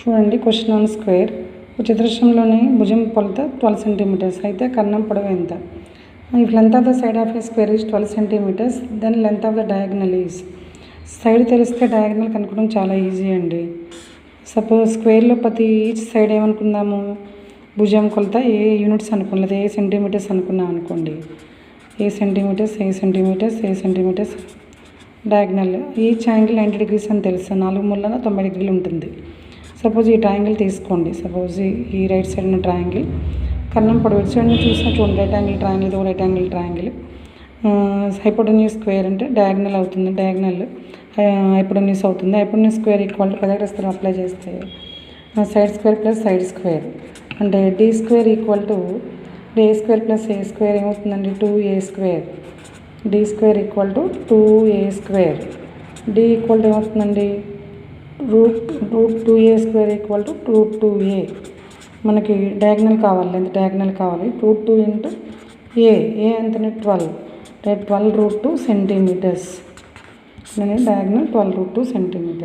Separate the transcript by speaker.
Speaker 1: చూడండి question on square చతురస్రంలోని భుజం కొలత ట్వెల్వ్ సెంటీమీటర్స్ అయితే కన్నం పొడవు ఎంత? If length of the side of a square is twelve centimetres then length of the diagonal is side తెలిస్తే డయాగ్నల్ కనుక్కోవడం చాలా ఈజీ అండి. సపోజ్ స్క్వేర్లో ప్రతి ఈచ్ సైడ్ ఏమనుకుందాము? భుజం కొలత ఏ యూనిట్స్ అనుకోలేదు ఏ సెంటీమీటర్స్ అనుకున్నాం అనుకోండి. A centimetres a centimetres a centimetres diagonal each angle ninety degrees అని తెలుసు. నాలుగు మూలన తొంభై డిగ్రీలు ఉంటుంది. సపోజ్ ఈ ట్రయాంగిల్ తీసుకోండి. సపోజ్ ఈ రైట్ సైడ్ ఉన్న ట్రయాంగిల్. కన్నం పొడవు ఇటు సైడ్ చూసినా చూడండి. రైట్ యాంగిల్ ట్రయాంగిల్ ఇది right angle triangle hypotenuse square అంటే డయాగ్నల్ అవుతుంది. డయాగ్నల్ హైపోటోనియస్ అవుతుంది. హైపోటోనియస్ స్క్వేర్ ఈక్వల్ టు పదగ్రస్తులు అప్లై చేస్తే. Side square plus side square అంటే d square equal to a square plus a square ఏమవుతుందండి? Two a square d square equal to two a square d equal to ఏమవుతుందండి? Root root two a square equal to root two a. మనకి diagonal కావాలి ఎంత diagonal కావాలి? Root two into a a ఎంతని twelve. Twelve root two centimetres. Diagonal twelve root two centimetres.